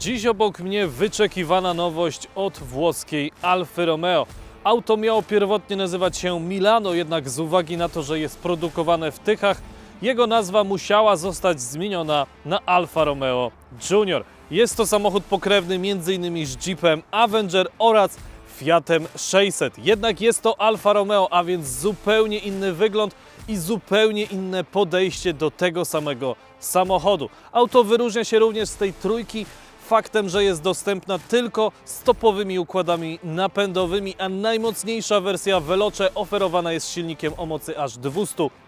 Dziś obok mnie wyczekiwana nowość od włoskiej Alfy Romeo. Auto miało pierwotnie nazywać się Milano, jednak z uwagi na to, że jest produkowane w Tychach, jego nazwa musiała zostać zmieniona na Alfa Romeo Junior. Jest to samochód pokrewny m.in. z Jeepem Avenger oraz Fiatem 600. Jednak jest to Alfa Romeo, a więc zupełnie inny wygląd i zupełnie inne podejście do tego samego samochodu. Auto wyróżnia się również z tej trójki faktem, że jest dostępna tylko z topowymi układami napędowymi, a najmocniejsza wersja Veloce oferowana jest silnikiem o mocy aż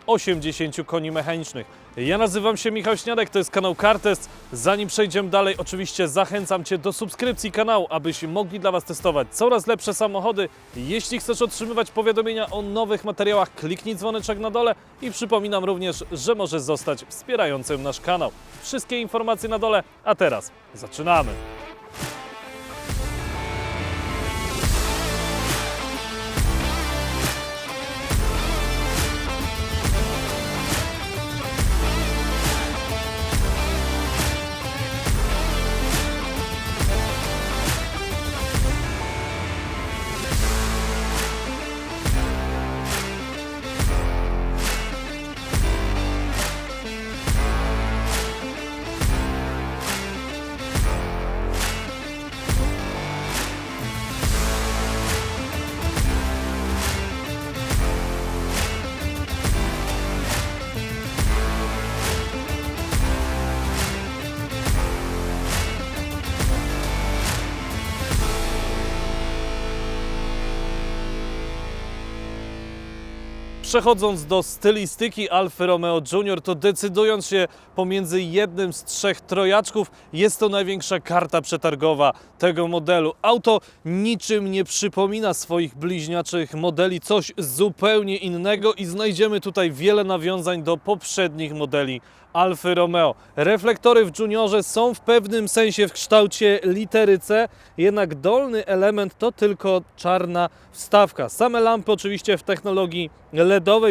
280 koni mechanicznych. Ja nazywam się Michał Śniadek, to jest kanał Kartest. Zanim przejdziemy dalej, oczywiście zachęcam Cię do subskrypcji kanału, abyśmy mogli dla Was testować coraz lepsze samochody. Jeśli chcesz otrzymywać powiadomienia o nowych materiałach, kliknij dzwoneczek na dole i przypominam również, że możesz zostać wspierającym nasz kanał. Wszystkie informacje na dole, a teraz zaczynamy. Przechodząc do stylistyki Alfa Romeo Junior, to decydując się pomiędzy jednym z trzech trojaczków, jest to największa karta przetargowa tego modelu. Auto niczym nie przypomina swoich bliźniaczych modeli, coś zupełnie innego i znajdziemy tutaj wiele nawiązań do poprzednich modeli Alfy Romeo. Reflektory w Juniorze są w pewnym sensie w kształcie litery C, jednak dolny element to tylko czarna wstawka. Same lampy oczywiście w technologii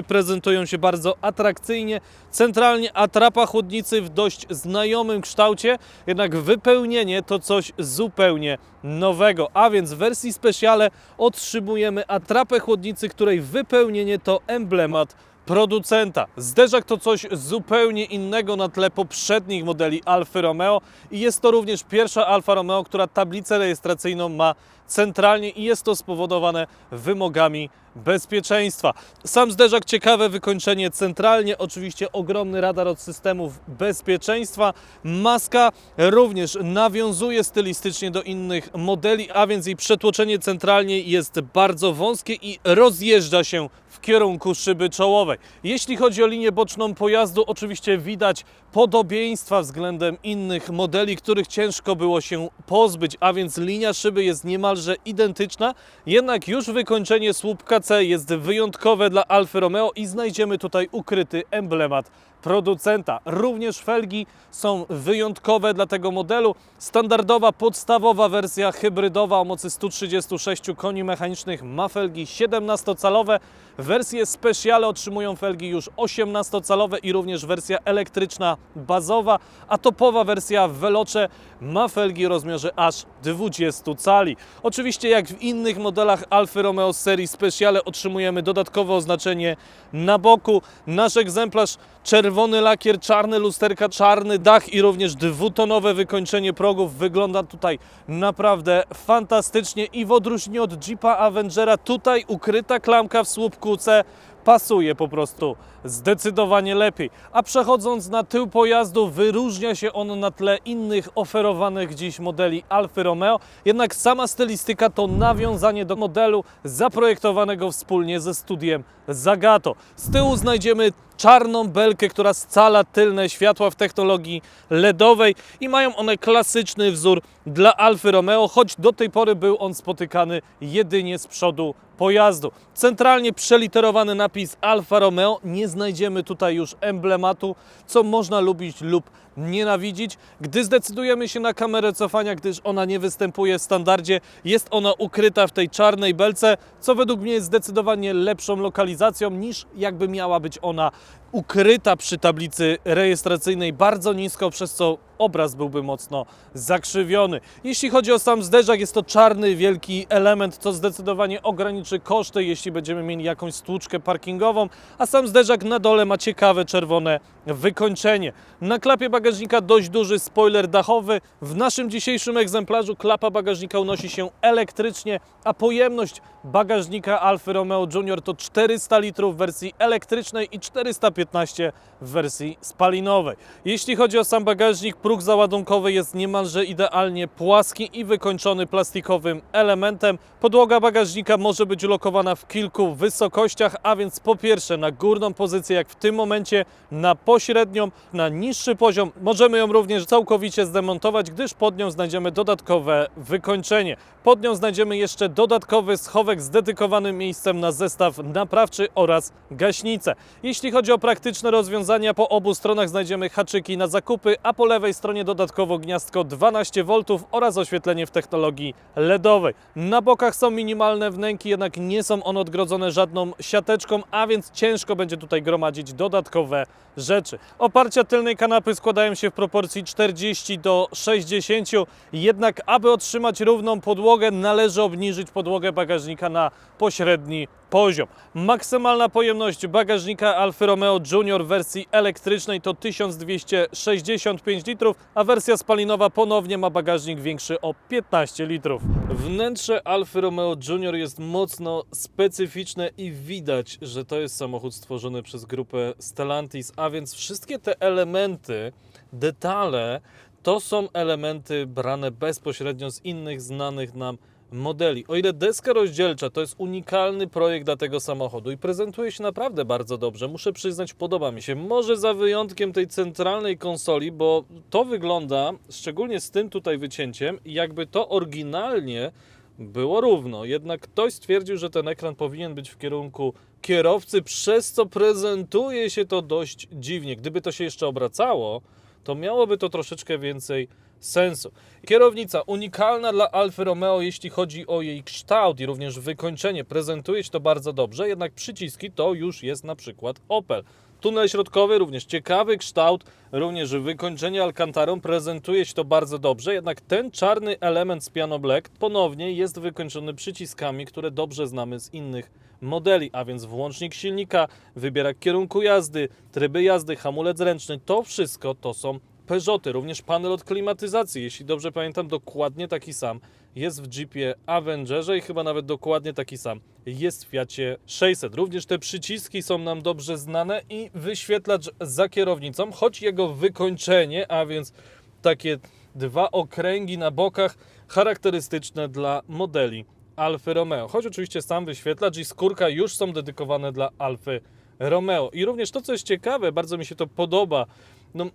Prezentują się bardzo atrakcyjnie. Centralnie atrapa chłodnicy w dość znajomym kształcie, jednak wypełnienie to coś zupełnie nowego. A więc w wersji specjale otrzymujemy atrapę chłodnicy, której wypełnienie to emblemat producenta. Zderzak to coś zupełnie innego na tle poprzednich modeli Alfa Romeo i jest to również pierwsza Alfa Romeo, która tablicę rejestracyjną ma centralnie i jest to spowodowane wymogami bezpieczeństwa. Sam zderzak ciekawe wykończenie centralnie, oczywiście ogromny radar od systemów bezpieczeństwa. Maska również nawiązuje stylistycznie do innych modeli, a więc jej przetłoczenie centralnie jest bardzo wąskie i rozjeżdża się w kierunku szyby czołowej. Jeśli chodzi o linię boczną pojazdu, oczywiście widać podobieństwa względem innych modeli, których ciężko było się pozbyć, a więc linia szyby jest niemalże identyczna, jednak już wykończenie słupka C jest wyjątkowe dla Alfa Romeo i znajdziemy tutaj ukryty emblemat producenta. Również felgi są wyjątkowe dla tego modelu. Standardowa, podstawowa wersja hybrydowa o mocy 136 koni mechanicznych ma felgi 17-calowe. Wersje specjale otrzymują felgi już 18-calowe i również wersja elektryczna bazowa, a topowa wersja Veloce ma felgi o rozmiarze aż 20 cali. Oczywiście jak w innych modelach Alfa Romeo serii Speciale otrzymujemy dodatkowe oznaczenie na boku. Nasz egzemplarz czerwony lakier, czarne lusterka, czarny dach i również dwutonowe wykończenie progów wygląda tutaj naprawdę fantastycznie i w odróżnieniu od Jeepa Avengera tutaj ukryta klamka w słupku C pasuje po prostu zdecydowanie lepiej. A przechodząc na tył pojazdu, wyróżnia się on na tle innych oferowanych dziś modeli Alfa Romeo. Jednak sama stylistyka to nawiązanie do modelu zaprojektowanego wspólnie ze studiem Zagato. Z tyłu znajdziemy czarną belkę, która scala tylne światła w technologii LEDowej i mają one klasyczny wzór dla Alfy Romeo, choć do tej pory był on spotykany jedynie z przodu pojazdu. Centralnie przeliterowany napis Alfa Romeo, nie znajdziemy tutaj już emblematu, co można lubić lub nienawidzić. Gdy zdecydujemy się na kamerę cofania, gdyż ona nie występuje w standardzie, jest ona ukryta w tej czarnej belce, co według mnie jest zdecydowanie lepszą lokalizacją niż jakby miała być ona ukryta przy tablicy rejestracyjnej bardzo nisko, przez co obraz byłby mocno zakrzywiony. Jeśli chodzi o sam zderzak, jest to czarny, wielki element, co zdecydowanie ograniczy koszty, jeśli będziemy mieli jakąś stłuczkę parkingową, a sam zderzak na dole ma ciekawe czerwone wykończenie. Na klapie bagażnika dość duży spoiler dachowy. W naszym dzisiejszym egzemplarzu klapa bagażnika unosi się elektrycznie, a pojemność bagażnika Alfa Romeo Junior to 400 litrów w wersji elektrycznej i 415 w wersji spalinowej. Jeśli chodzi o sam bagażnik, próg załadunkowy jest niemalże idealnie płaski i wykończony plastikowym elementem. Podłoga bagażnika może być lokowana w kilku wysokościach, a więc po pierwsze na górną pozycję, jak w tym momencie, na pośrednią, na niższy poziom. Możemy ją również całkowicie zdemontować, gdyż pod nią znajdziemy dodatkowe wykończenie. Pod nią znajdziemy jeszcze dodatkowy schowek z dedykowanym miejscem na zestaw naprawczy oraz gaśnicę. Jeśli chodzi o praktyczne rozwiązania, po obu stronach znajdziemy haczyki na zakupy, a po lewej stronie dodatkowo gniazdko 12V oraz oświetlenie w technologii LEDowej. Na bokach są minimalne wnęki, jednak nie są one odgrodzone żadną siateczką, a więc ciężko będzie tutaj gromadzić dodatkowe rzeczy. Oparcia tylnej kanapy składają się w proporcji 40 do 60, jednak aby otrzymać równą podłogę, należy obniżyć podłogę bagażnika na pośredni poziom. Maksymalna pojemność bagażnika Alfa Romeo Junior w wersji elektrycznej to 1265 litrów, a wersja spalinowa ponownie ma bagażnik większy o 15 litrów. Wnętrze Alfa Romeo Junior jest mocno specyficzne i widać, że to jest samochód stworzony przez grupę Stellantis, a więc wszystkie te elementy, detale to są elementy brane bezpośrednio z innych znanych nam modeli. O ile deska rozdzielcza to jest unikalny projekt dla tego samochodu i prezentuje się naprawdę bardzo dobrze, muszę przyznać, podoba mi się. Może za wyjątkiem tej centralnej konsoli, bo to wygląda, szczególnie z tym tutaj wycięciem, jakby to oryginalnie było równo. Jednak ktoś stwierdził, że ten ekran powinien być w kierunku kierowcy, przez co prezentuje się to dość dziwnie. Gdyby to się jeszcze obracało, to miałoby to troszeczkę więcej sensu. Kierownica unikalna dla Alfa Romeo, jeśli chodzi o jej kształt i również wykończenie. Prezentuje się to bardzo dobrze, jednak przyciski to już jest na przykład Opel. Tunel środkowy, również ciekawy kształt, również wykończenie alkantarą, prezentuje się to bardzo dobrze, jednak ten czarny element z Piano Black ponownie jest wykończony przyciskami, które dobrze znamy z innych modeli, a więc włącznik silnika, wybierak kierunku jazdy, tryby jazdy, hamulec ręczny, to wszystko to są Peugeoty, również panel od klimatyzacji, jeśli dobrze pamiętam, dokładnie taki sam jest w Jeepie Avengerze i chyba nawet dokładnie taki sam jest w Fiacie 600. Również te przyciski są nam dobrze znane i wyświetlacz za kierownicą, choć jego wykończenie, a więc takie dwa okręgi na bokach charakterystyczne dla modeli Alfa Romeo. Choć oczywiście sam wyświetlacz i skórka już są dedykowane dla Alfy Romeo. I również to, co jest ciekawe, bardzo mi się to podoba. No,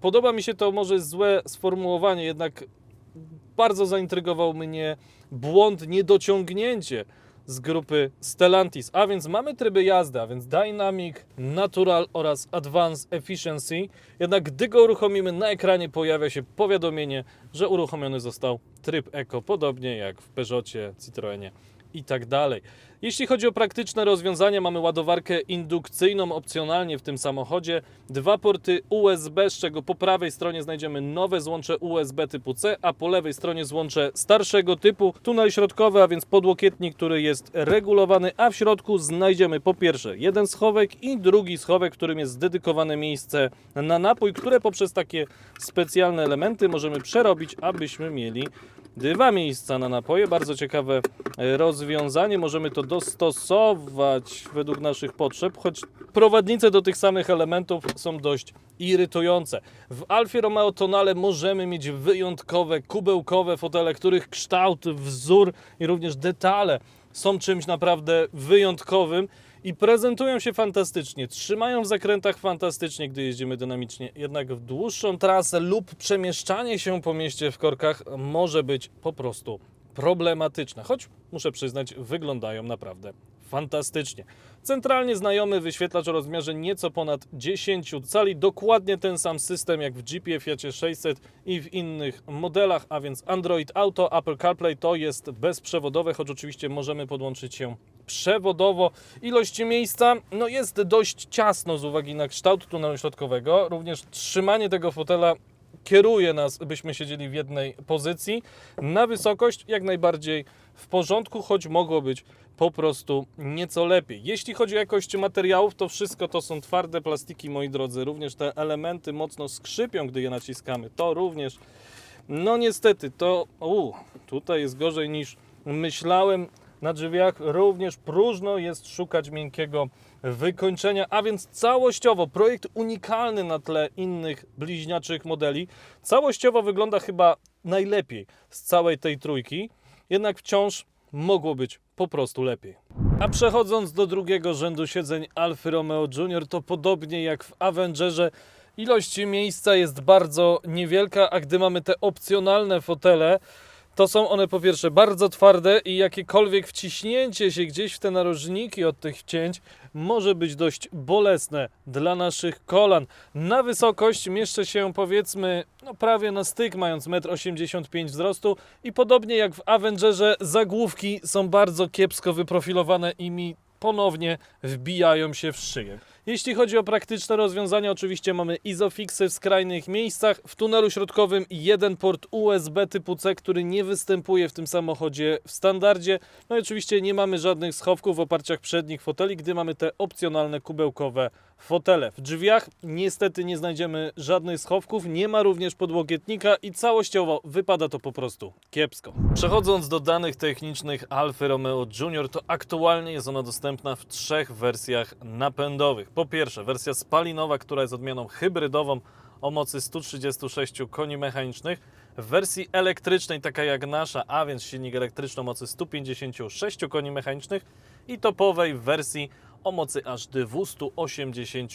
podoba mi się to może złe sformułowanie, jednak bardzo zaintrygował mnie błąd, niedociągnięcie z grupy Stellantis. A więc mamy tryby jazdy, a więc Dynamic, Natural oraz Advanced Efficiency. Jednak gdy go uruchomimy, na ekranie pojawia się powiadomienie, że uruchomiony został tryb Eco, podobnie jak w Peugeotie, Citroenie i tak dalej. Jeśli chodzi o praktyczne rozwiązania, mamy ładowarkę indukcyjną opcjonalnie w tym samochodzie, dwa porty USB, z czego po prawej stronie znajdziemy nowe złącze USB typu C, a po lewej stronie złącze starszego typu, tunel środkowy, a więc podłokietnik, który jest regulowany, a w środku znajdziemy po pierwsze jeden schowek i drugi schowek, którym jest dedykowane miejsce na napój, które poprzez takie specjalne elementy możemy przerobić, abyśmy mieli dwa miejsca na napoje. Bardzo ciekawe e, rozwiązanie. Możemy to dostosować według naszych potrzeb, choć prowadnice do tych samych elementów są dość irytujące. W Alfie Romeo Tonale możemy mieć wyjątkowe, kubełkowe fotele, których kształt, wzór i również detale są czymś naprawdę wyjątkowym i prezentują się fantastycznie, trzymają w zakrętach fantastycznie, gdy jeździmy dynamicznie. Jednak w dłuższą trasę lub przemieszczanie się po mieście w korkach może być po prostu problematyczne, choć muszę przyznać, wyglądają naprawdę fantastycznie. Centralnie znajomy wyświetlacz o rozmiarze nieco ponad 10 cali, dokładnie ten sam system jak w Jeepie, Fiacie 600 i w innych modelach, a więc Android Auto, Apple CarPlay to jest bezprzewodowe, choć oczywiście możemy podłączyć się przewodowo. Ilość miejsca no jest dość ciasno z uwagi na kształt tunelu środkowego, również trzymanie tego fotela kieruje nas, byśmy siedzieli w jednej pozycji. Na wysokość jak najbardziej w porządku, choć mogło być po prostu nieco lepiej. Jeśli chodzi o jakość materiałów, to wszystko to są twarde plastiki, moi drodzy. Również te elementy mocno skrzypią, gdy je naciskamy. To również, no niestety, to u, tutaj jest gorzej niż myślałem. Na drzwiach również próżno jest szukać miękkiego wykończenia, a więc całościowo projekt unikalny na tle innych bliźniaczych modeli. Całościowo wygląda chyba najlepiej z całej tej trójki, jednak wciąż mogło być po prostu lepiej. A przechodząc do drugiego rzędu siedzeń Alfa Romeo Junior, to podobnie jak w Avengerze, ilość miejsca jest bardzo niewielka, a gdy mamy te opcjonalne fotele, to są one po pierwsze bardzo twarde i jakiekolwiek wciśnięcie się gdzieś w te narożniki od tych wcięć może być dość bolesne dla naszych kolan. Na wysokość mieszczę się powiedzmy no prawie na styk, mając 1,85 m wzrostu i podobnie jak w Avengerze zagłówki są bardzo kiepsko wyprofilowane i mi ponownie wbijają się w szyję. Jeśli chodzi o praktyczne rozwiązania, oczywiście mamy izofixy w skrajnych miejscach. W tunelu środkowym jeden port USB typu C, który nie występuje w tym samochodzie w standardzie. No i oczywiście nie mamy żadnych schowków w oparciach przednich foteli, gdy mamy te opcjonalne kubełkowe fotele. W drzwiach niestety nie znajdziemy żadnych schowków, nie ma również podłokietnika i całościowo wypada to po prostu kiepsko. Przechodząc do danych technicznych Alfa Romeo Junior, to aktualnie jest ona dostępna w trzech wersjach napędowych. Po pierwsze, wersja spalinowa, która jest odmianą hybrydową o mocy 136 koni mechanicznych. W wersji elektrycznej, taka jak nasza, a więc silnik elektryczny o mocy 156 koni mechanicznych i topowej wersji o mocy aż 280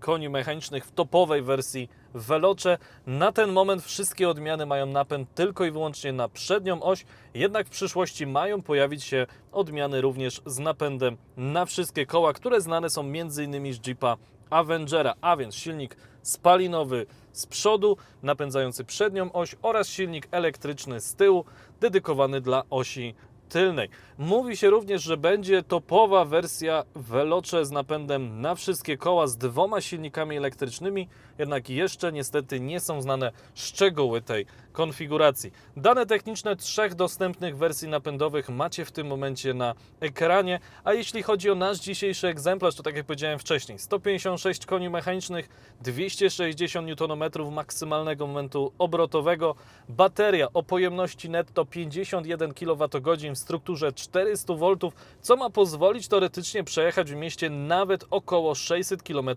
koni mechanicznych w topowej wersji Veloce. Na ten moment wszystkie odmiany mają napęd tylko i wyłącznie na przednią oś, jednak w przyszłości mają pojawić się odmiany również z napędem na wszystkie koła, które znane są m.in. z Jeepa Avengera, a więc silnik spalinowy z przodu, napędzający przednią oś oraz silnik elektryczny z tyłu, dedykowany dla osi tylnej. Mówi się również, że będzie topowa wersja Veloce z napędem na wszystkie koła z dwoma silnikami elektrycznymi, jednak jeszcze niestety nie są znane szczegóły tej konfiguracji. Dane techniczne trzech dostępnych wersji napędowych macie w tym momencie na ekranie, a jeśli chodzi o nasz dzisiejszy egzemplarz, to tak jak powiedziałem wcześniej, 156 koni mechanicznych, 260 Nm maksymalnego momentu obrotowego, bateria o pojemności netto 51 kWh w strukturze 400 V, co ma pozwolić teoretycznie przejechać w mieście nawet około 600 km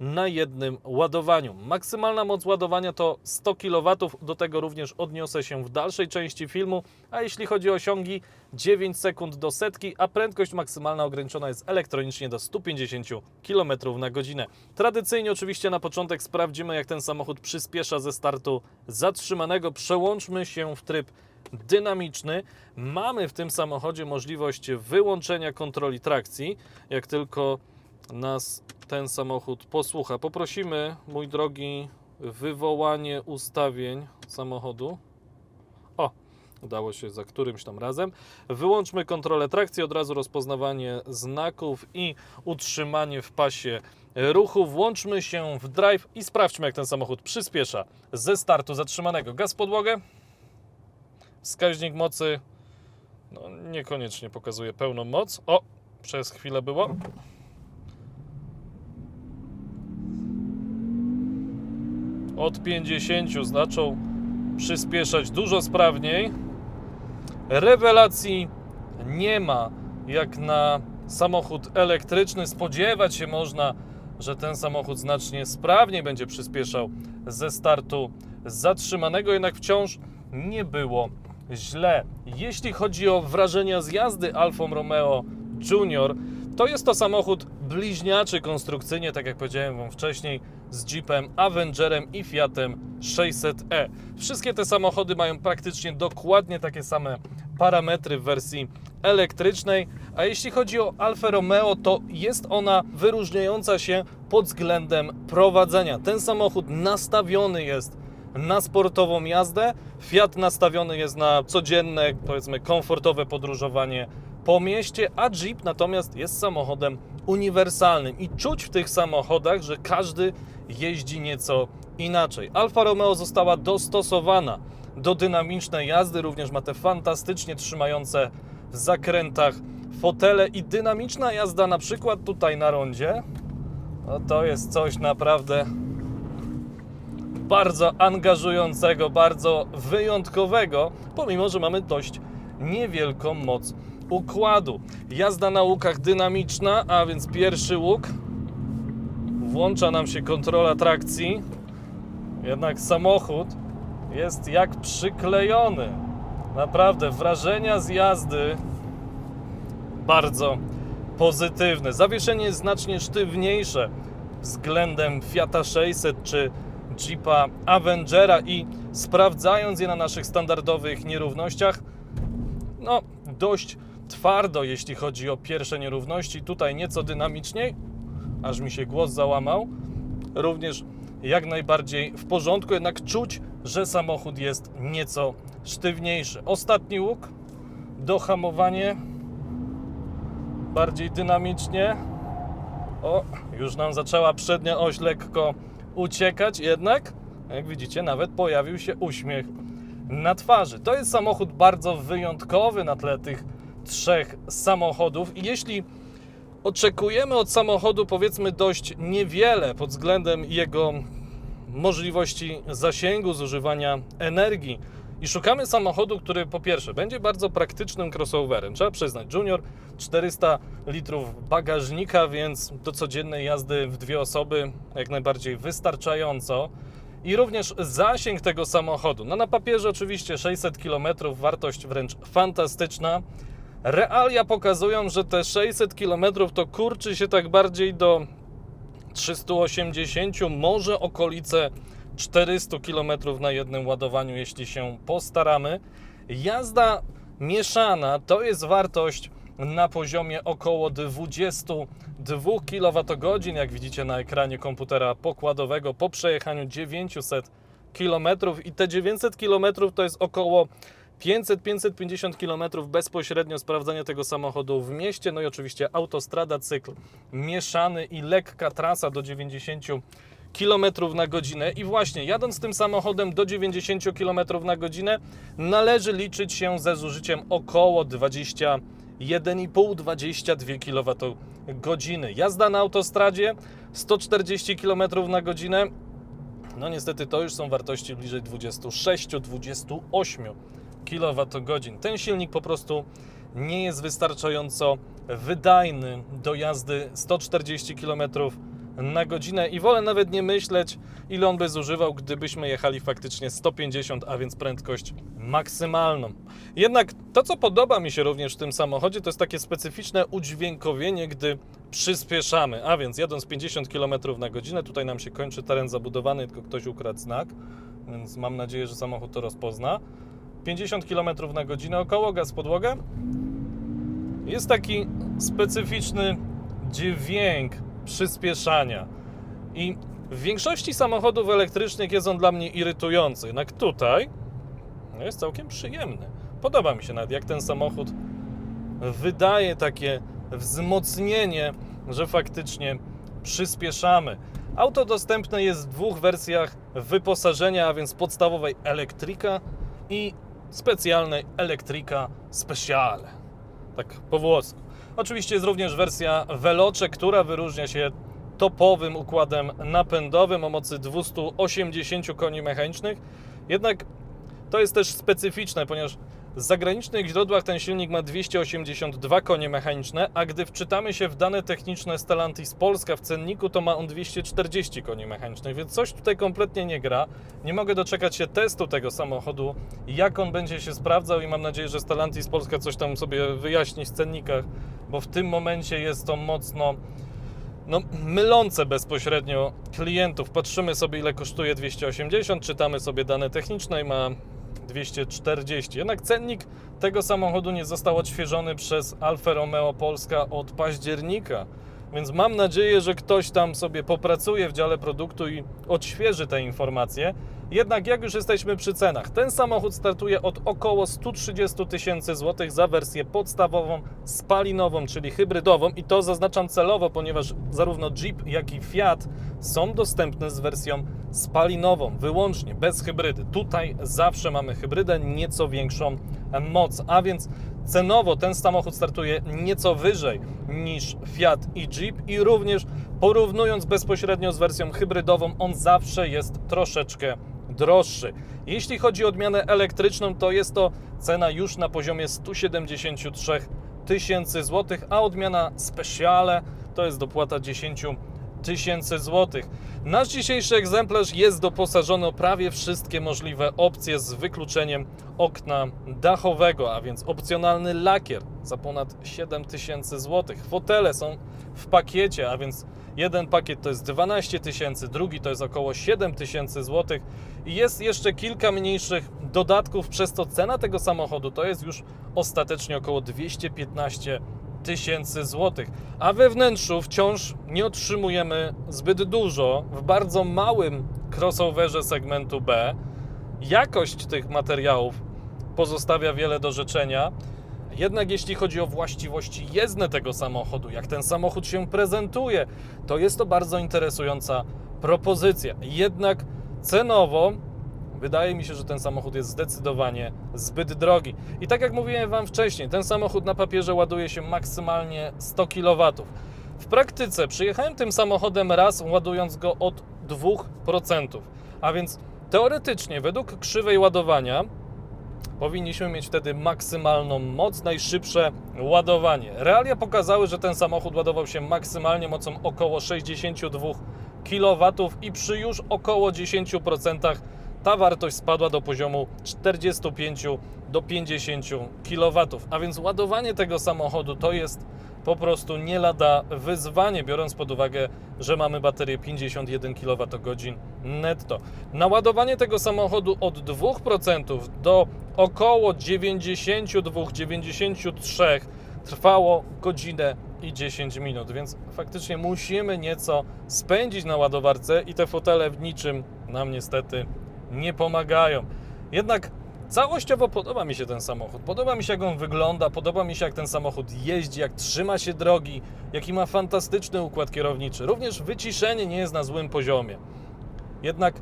na jednym ładowaniu. Maksymalna moc ładowania to 100 kW, do tego również odniosę się w dalszej części filmu, a jeśli chodzi o osiągi 9 sekund do setki, a prędkość maksymalna ograniczona jest elektronicznie do 150 km na godzinę. Tradycyjnie oczywiście na początek sprawdzimy jak ten samochód przyspiesza ze startu zatrzymanego. Przełączmy się w tryb dynamiczny. Mamy w tym samochodzie możliwość wyłączenia kontroli trakcji, jak tylko nas ten samochód posłucha. Poprosimy, mój drogi, wywołanie ustawień samochodu. O, udało się za którymś tam razem. Wyłączmy kontrolę trakcji, od razu rozpoznawanie znaków i utrzymanie w pasie ruchu. Włączmy się w drive i sprawdźmy, jak ten samochód przyspiesza ze startu zatrzymanego. Gaz podłogę. Wskaźnik mocy no, niekoniecznie pokazuje pełną moc. O, przez chwilę było. Od 50 zaczął przyspieszać dużo sprawniej. Rewelacji nie ma jak na samochód elektryczny. Spodziewać się można, że ten samochód znacznie sprawniej będzie przyspieszał ze startu zatrzymanego, jednak wciąż nie było źle. Jeśli chodzi o wrażenia z jazdy Alfą Romeo Junior, to jest to samochód bliźniaczy konstrukcyjnie, tak jak powiedziałem Wam wcześniej, z Jeepem Avengerem i Fiatem 600e. Wszystkie te samochody mają praktycznie dokładnie takie same parametry w wersji elektrycznej, a jeśli chodzi o Alfa Romeo, to jest ona wyróżniająca się pod względem prowadzenia. Ten samochód nastawiony jest na sportową jazdę, Fiat nastawiony jest na codzienne, powiedzmy, komfortowe podróżowanie po mieście, a Jeep natomiast jest samochodem uniwersalnym i czuć w tych samochodach, że każdy jeździ nieco inaczej. Alfa Romeo została dostosowana do dynamicznej jazdy, również ma te fantastycznie trzymające w zakrętach fotele i dynamiczna jazda na przykład tutaj na rondzie, no to jest coś naprawdę bardzo angażującego, bardzo wyjątkowego, pomimo że mamy dość niewielką moc układu. Jazda na łukach dynamiczna, a więc pierwszy łuk. Włącza nam się kontrola trakcji. Jednak samochód jest jak przyklejony. Naprawdę, wrażenia z jazdy bardzo pozytywne. Zawieszenie jest znacznie sztywniejsze względem Fiata 600 czy Jeepa Avengera i sprawdzając je na naszych standardowych nierównościach, no dość twardo, jeśli chodzi o pierwsze nierówności. Tutaj nieco dynamiczniej, aż mi się głos załamał. Również jak najbardziej w porządku, jednak czuć, że samochód jest nieco sztywniejszy. Ostatni łuk, dohamowanie bardziej dynamicznie. O, już nam zaczęła przednia oś lekko uciekać, jednak jak widzicie, nawet pojawił się uśmiech na twarzy. To jest samochód bardzo wyjątkowy na tle tych trzech samochodów. I jeśli oczekujemy od samochodu, powiedzmy, dość niewiele pod względem jego możliwości zasięgu, zużywania energii, i szukamy samochodu, który po pierwsze będzie bardzo praktycznym crossoverem. Trzeba przyznać, Junior 400 litrów bagażnika, więc do codziennej jazdy w dwie osoby jak najbardziej wystarczająco. I również zasięg tego samochodu. No na papierze oczywiście 600 km, wartość wręcz fantastyczna. Realia pokazują, że te 600 km to kurczy się tak bardziej do 380, może okolice 400 km na jednym ładowaniu, jeśli się postaramy. Jazda mieszana to jest wartość na poziomie około 22 kWh, jak widzicie na ekranie komputera pokładowego po przejechaniu 900 km i te 900 km to jest około 500-550 km bezpośrednio sprawdzania tego samochodu w mieście, no i oczywiście autostrada, cykl mieszany i lekka trasa do 90 km na godzinę. I właśnie jadąc tym samochodem do 90 km na godzinę, należy liczyć się ze zużyciem około 21,5-22 kWh. Jazda na autostradzie 140 km na godzinę. No niestety to już są wartości bliżej 26-28 kWh. Ten silnik po prostu nie jest wystarczająco wydajny do jazdy 140 km na godzinę i wolę nawet nie myśleć, ile on by zużywał, gdybyśmy jechali faktycznie 150, a więc prędkość maksymalną. Jednak to, co podoba mi się również w tym samochodzie, to jest takie specyficzne udźwiękowienie, gdy przyspieszamy, a więc jadąc 50 km na godzinę, tutaj nam się kończy teren zabudowany, tylko ktoś ukradł znak, więc mam nadzieję, że samochód to rozpozna. 50 km na godzinę około, gaz podłogę. Jest taki specyficzny dźwięk przyspieszania. I w większości samochodów elektrycznych jest on dla mnie irytujący. Jednak tutaj no jest całkiem przyjemny. Podoba mi się nawet, jak ten samochód wydaje takie wzmocnienie, że faktycznie przyspieszamy. Auto dostępne jest w dwóch wersjach wyposażenia, a więc podstawowej Electrica i specjalnej Electrica Speciale. Tak po włosku. Oczywiście jest również wersja Veloce, która wyróżnia się topowym układem napędowym o mocy 280 koni mechanicznych. Jednak to jest też specyficzne, ponieważ w zagranicznych źródłach ten silnik ma 282 konie mechaniczne, a gdy wczytamy się w dane techniczne Stellantis Polska w cenniku, to ma on 240 koni mechanicznych, więc coś tutaj kompletnie nie gra. Nie mogę doczekać się testu tego samochodu, jak on będzie się sprawdzał i mam nadzieję, że Stellantis Polska coś tam sobie wyjaśni w cennikach, bo w tym momencie jest to mocno no, mylące bezpośrednio klientów. Patrzymy sobie, ile kosztuje 280, czytamy sobie dane techniczne i ma 240. Jednak cennik tego samochodu nie został odświeżony przez Alfa Romeo Polska od października, Więc mam nadzieję, że ktoś tam sobie popracuje w dziale produktu i odświeży te informacje. Jednak jak już jesteśmy przy cenach, ten samochód startuje od około 130 tysięcy złotych za wersję podstawową, spalinową, czyli hybrydową i to zaznaczam celowo, ponieważ zarówno Jeep, jak i Fiat są dostępne z wersją spalinową, wyłącznie, bez hybrydy. Tutaj zawsze mamy hybrydę, nieco większą moc, a więc cenowo ten samochód startuje nieco wyżej niż Fiat i Jeep i również porównując bezpośrednio z wersją hybrydową, on zawsze jest troszeczkę droższy. Jeśli chodzi o odmianę elektryczną, to jest to cena już na poziomie 173 tysięcy złotych, a odmiana Speciale to jest dopłata 10 tysięcy złotych. Nasz dzisiejszy egzemplarz jest doposażony o prawie wszystkie możliwe opcje z wykluczeniem okna dachowego, a więc opcjonalny lakier za ponad 7 tysięcy złotych. Fotele są w pakiecie, a więc jeden pakiet to jest 12 tysięcy, drugi to jest około 7 tysięcy złotych i jest jeszcze kilka mniejszych dodatków, przez to cena tego samochodu to jest już ostatecznie około 215 tysięcy złotych, a we wnętrzu wciąż nie otrzymujemy zbyt dużo w bardzo małym crossoverze segmentu B. Jakość tych materiałów pozostawia wiele do życzenia. Jednak jeśli chodzi o właściwości jezdne tego samochodu, jak ten samochód się prezentuje, to jest to bardzo interesująca propozycja. Jednak cenowo wydaje mi się, że ten samochód jest zdecydowanie zbyt drogi. I tak jak mówiłem Wam wcześniej, ten samochód na papierze ładuje się maksymalnie 100 kW. W praktyce przyjechałem tym samochodem raz, ładując go od 2%. A więc teoretycznie, według krzywej ładowania, powinniśmy mieć wtedy maksymalną moc, najszybsze ładowanie. Realia pokazały, że ten samochód ładował się maksymalnie mocą około 62 kW i przy już około 10% ta wartość spadła do poziomu 45 do 50 kW. A więc ładowanie tego samochodu to jest po prostu nie lada wyzwanie, biorąc pod uwagę, że mamy baterię 51 kWh netto. Naładowanie tego samochodu od 2% do około 92-93 trwało godzinę i 10 minut, więc faktycznie musimy nieco spędzić na ładowarce i te fotele w niczym nam niestety nie pomagają. Jednak całościowo podoba mi się ten samochód. Podoba mi się, jak on wygląda, podoba mi się, jak ten samochód jeździ, jak trzyma się drogi, jaki ma fantastyczny układ kierowniczy. Również wyciszenie nie jest na złym poziomie. Jednak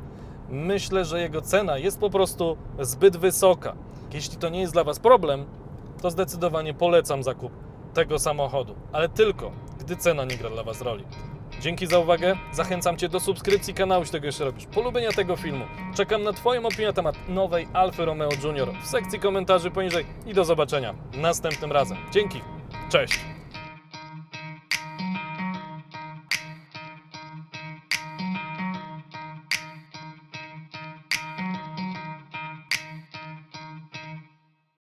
myślę, że jego cena jest po prostu zbyt wysoka. Jeśli to nie jest dla Was problem, to zdecydowanie polecam zakup tego samochodu, ale tylko gdy cena nie gra dla Was roli. Dzięki za uwagę, zachęcam Cię do subskrypcji kanału, jeśli tego jeszcze robisz, polubienia tego filmu. Czekam na Twoją opinię na temat nowej Alfy Romeo Junior w sekcji komentarzy poniżej i do zobaczenia następnym razem. Dzięki, cześć!